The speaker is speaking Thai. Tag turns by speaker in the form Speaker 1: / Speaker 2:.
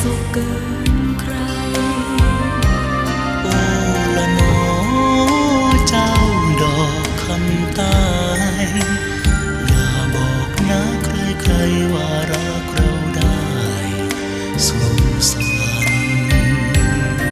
Speaker 1: สุขเกินใคร
Speaker 2: โอละนอเจ้าดอกคำตาย อย่าบอกนะใครๆว่ารักเราได้ สู่ส